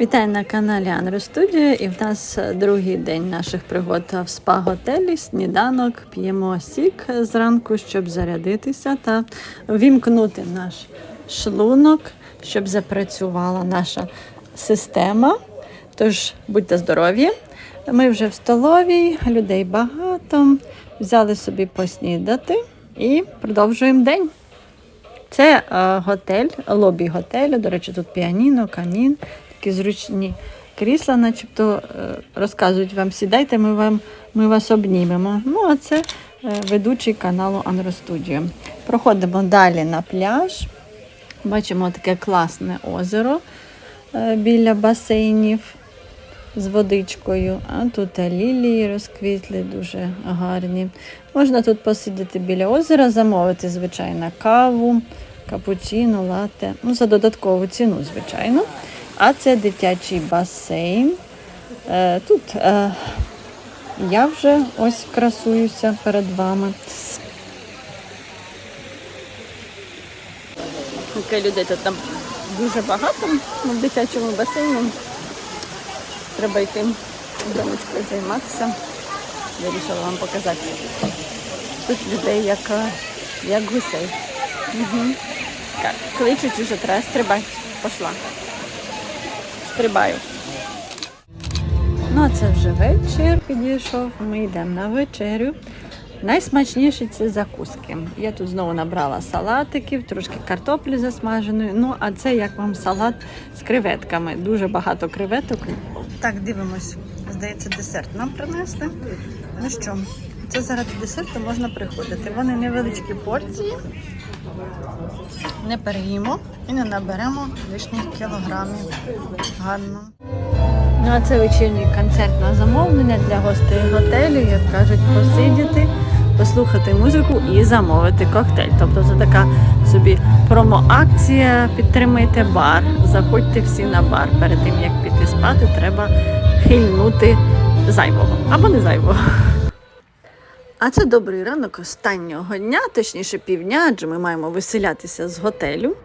Вітаю на каналі Анро Студіо і в нас другий день наших пригод в спа-готелі. Сніданок п'ємо сік зранку, щоб зарядитися та вімкнути наш шлунок, щоб запрацювала наша система. Тож будьте здорові! Ми вже в столовій, людей багато. Взяли собі поснідати і продовжуємо день. Це е, готель, лобі готелю. До речі, тут піаніно, камін, такі зручні крісла, начебто е, розказують вам, сідайте, ми, вам, ми вас обнімемо. Ну, а це е, ведучий каналу Анро. Проходимо далі на пляж. Бачимо таке класне озеро е, біля басейнів з водичкою. А тут лілії розквітли дуже гарні. Можна тут посидіти біля озера, замовити, звичайно, каву, капучино, лате. Ну, за додаткову ціну, звичайно. А це дитячий басейн. Е, Тут е, я вже ось красуюся перед вами. Людей тут там дуже багато в дитячому басейні. Треба йти домочкою займатися. Вирішила вам показати. Тут людей як, е, як гусей. Угу. Кличуть уже треба стрибати. Пошла. Стрибаю. Ну, а це вже вечір підійшов. Ми йдемо на вечерю. Найсмачніші це закуски. Я тут знову набрала салатиків, трошки картоплі засмаженої. Ну, а це як вам салат з креветками. Дуже багато креветок. Так, дивимось. Здається, десерт нам принесли. Ну що, це заради десерту можна приходити. Вони невеличкі порції. Не переїмо і не наберемо лишніх кілограмів. Гарно. Ну, а це вечірній концерт на замовлення для гостей готелю, як кажуть, посидіти, послухати музику і замовити коктейль. Тобто це така собі промо-акція. Підтримайте бар, заходьте всі на бар. Перед тим як піти спати, треба хильнути зайвого або не зайвого. А це добрий ранок останнього дня, точніше півдня, адже ми маємо виселятися з готелю.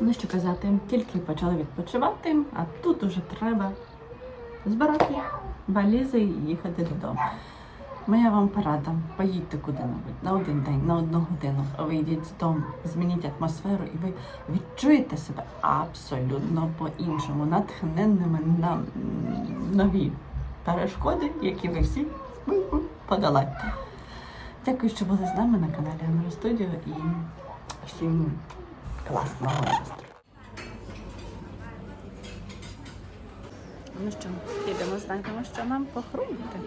Ну що казати, тільки почали відпочивати, а тут уже треба збирати валізи і їхати додому. Моя вам порада, поїдьте куди-небудь на один день, на одну годину. Вийдіть з дому, змініть атмосферу, і ви відчуєте себе абсолютно по-іншому, натхненними на нові перешкоди, які ви всі подолаєте. Дякую, що були з нами на каналі Анро Студіо і всім класного настрою. Ну що, підемо, знаємо, що нам похрумити.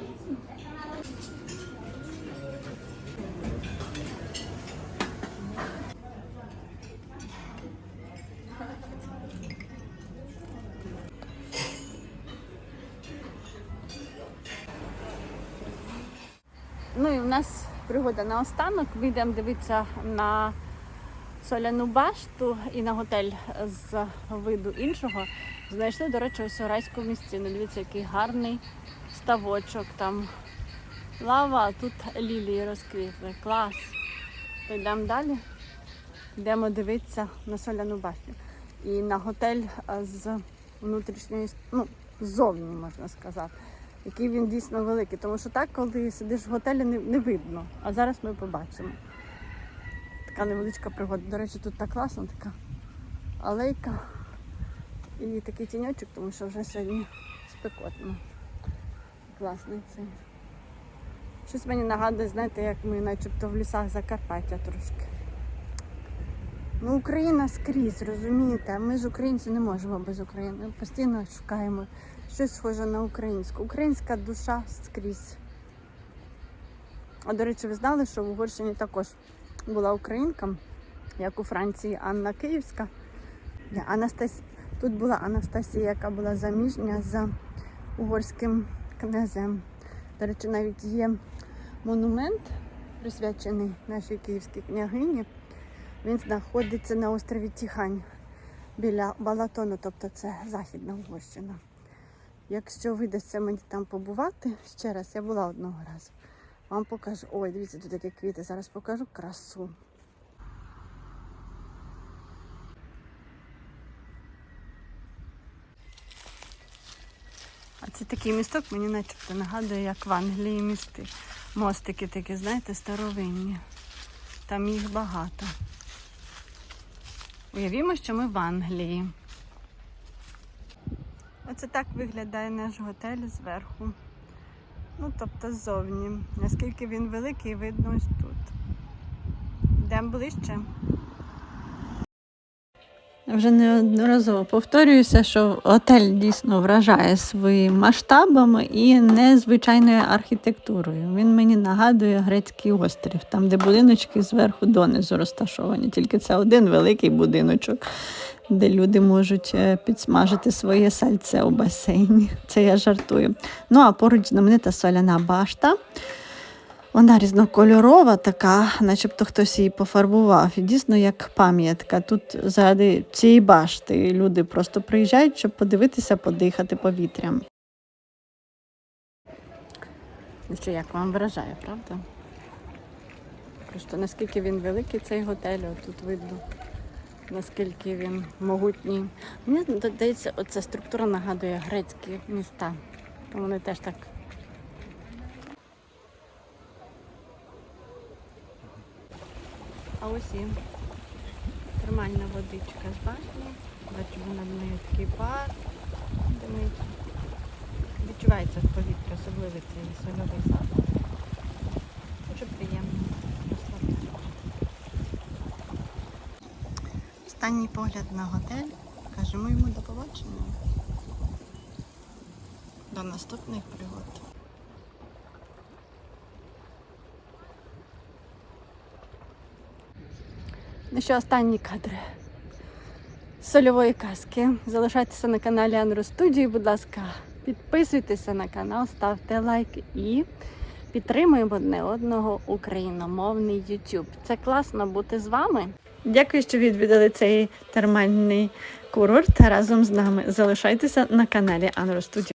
В нас пригода на останок. Ми йдемо дивитися на соляну башту і на готель з виду іншого. Знайшли, до речі, ось райську місцину. Дивіться, який гарний ставочок там. Лава, а тут лілії розквітли. Клас. То йдемо далі. Йдемо дивитися на соляну башню. І на готель з внутрішньої, ну, ззовні можна сказати. Який він дійсно великий. Тому що так, коли сидиш в готелі, не, не видно. А зараз ми побачимо. Така невеличка пригода. До речі, тут так класно, така алейка. І такий тіньочок, тому що вже сьогодні спекотно. Класний цей. Щось мені нагадує, знаєте, як ми начебто в лісах Закарпаття трошки. Ну, Україна скрізь, розумієте? Ми ж українці не можемо без України. Постійно шукаємо щось схоже на українську. Українська душа скрізь. А до речі, ви знали, що в Угорщині також була українка, як у Франції Анна Київська. Ні, Тут була Анастасія, яка була заміжня за угорським князем. До речі, навіть є монумент, присвячений нашій київській княгині. Він знаходиться на острові Тіхань біля Балатону, тобто це Західна Угорщина. Якщо вийдеться мені там побувати, ще раз я була одного разу. Вам покажу. Ой, дивіться, тут такі квіти. Зараз покажу красу. А це такий місток мені начебто нагадує, як в Англії місти. Мостики такі, знаєте, старовинні. Там їх багато. Уявімо, що ми в Англії. Оце так виглядає наш готель зверху. Ну, тобто ззовні. Наскільки він великий, видно ось тут. Йдемо ближче. Вже неодноразово повторююся, що готель дійсно вражає своїм масштабами і незвичайною архітектурою. Він мені нагадує грецький острів, там, де будиночки зверху донизу розташовані. Тільки це один великий будиночок, де люди можуть е, підсмажити своє сальце у басейні. Це я жартую. Ну а поруч знаменита соляна башта. Вона різнокольорова, така, начебто хтось її пофарбував. І дійсно як пам'ятка. Тут заради цієї башти люди просто приїжджають, щоб подивитися, подихати повітрям. Ну що, як вам вражає, правда? Просто наскільки він великий, цей готель, тут видно, наскільки він могутній. Мені здається, оця структура нагадує грецькі міста. Вони теж так А ось і термальна водичка з башні. Бачимо над нею такий пар. Димить. Відчувається в повітрі, особливий цей сольовий запах. Дуже приємно. Останній погляд на готель. Кажемо йому до побачення. До наступних пригод. Ну що, останні кадри сольової казки. Залишайтеся на каналі Анру Студії, будь ласка, підписуйтеся на канал, ставте лайк і підтримуємо одне одного україномовний YouTube. Це класно бути з вами. Дякую, що відвідали цей термальний курорт разом з нами. Залишайтеся на каналі Анру Студії.